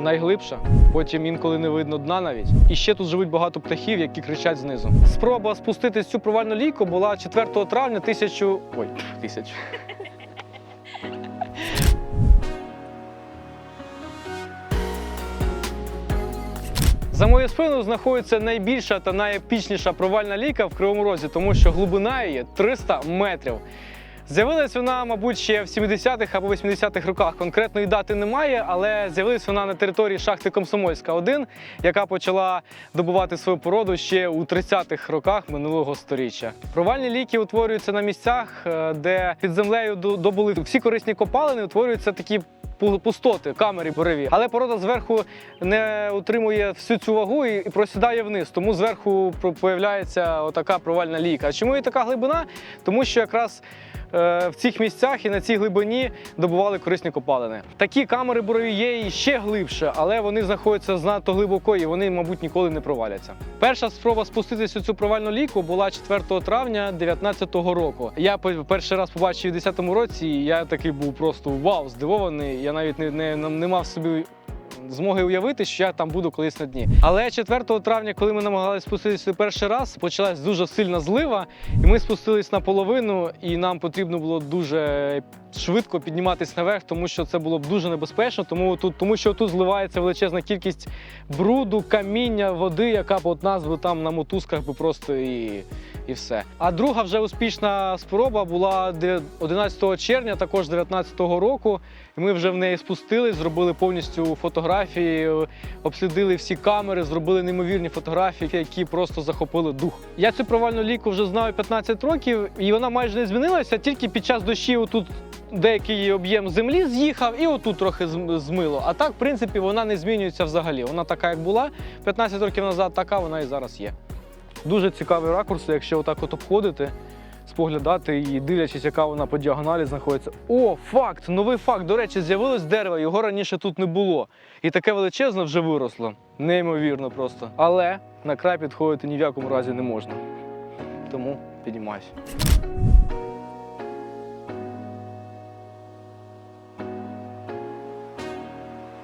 найглибша. Потім інколи не видно дна навіть. І ще тут живуть багато птахів, які кричать знизу. Спроба спустити цю провальну лійку була 4 травня тисячу. Ой, тисяч. За моєю спиною знаходиться найбільша та найепічніша провальна ліка в Кривому Розі, тому що глибина її 300 метрів. З'явилась вона, мабуть, ще в 70-х або 80-х роках. Конкретної дати немає, але з'явилась вона на території шахти Комсомольська 1, яка почала добувати свою породу ще у 30-х роках минулого століття. Провальні ліки утворюються на місцях, е, де під землею добули всі корисні копалини, утворюються такі пу- пустоти, камери буреві. Але порода зверху не утримує всю цю вагу і просідає вниз. Тому зверху появляється отака провальна ліка. А чому і така глибина? Тому що якраз в цих місцях і на цій глибині добували корисні копалини. Такі камери бурові є і ще глибше, але вони знаходяться занадто глибоко і вони, мабуть, ніколи не проваляться. Перша спроба спуститися у цю провальну ліку була 4 травня 2019 року. Я перший раз побачив у 2010 році, і я такий був просто вау, здивований. Я навіть не, не, не мав собі змоги уявити, що я там буду колись на дні. Але 4 травня, коли ми намагалися спуститися перший раз, почалась дуже сильна злива, і ми спустились наполовину, і нам потрібно було дуже швидко підніматися наверх, тому що це було б дуже небезпечно, тому тут, тому що тут зливається величезна кількість бруду, каміння, води, яка б от нас би там на мотузках би просто і. І все. А друга вже успішна спроба була 11 червня, також 19-го року. Ми вже в неї спустились, зробили повністю фотографії, обслідили всі камери, зробили неймовірні фотографії, які просто захопили дух. Я цю провальну ліку вже знаю 15 років, і вона майже не змінилася, тільки під час дощі отут деякий об'єм землі з'їхав, і отут трохи змило. А так, в принципі, вона не змінюється взагалі. Вона така, як була 15 років назад, така вона і зараз є. Дуже цікавий ракурс, якщо отак от обходити, споглядати і дивлячись, яка вона по діагоналі знаходиться. О, факт! Новий факт. До речі, з'явилось дерево, його раніше тут не було. І таке величезне вже виросло. Неймовірно просто. Але на край підходити ні в якому разі не можна. Тому піднімайся.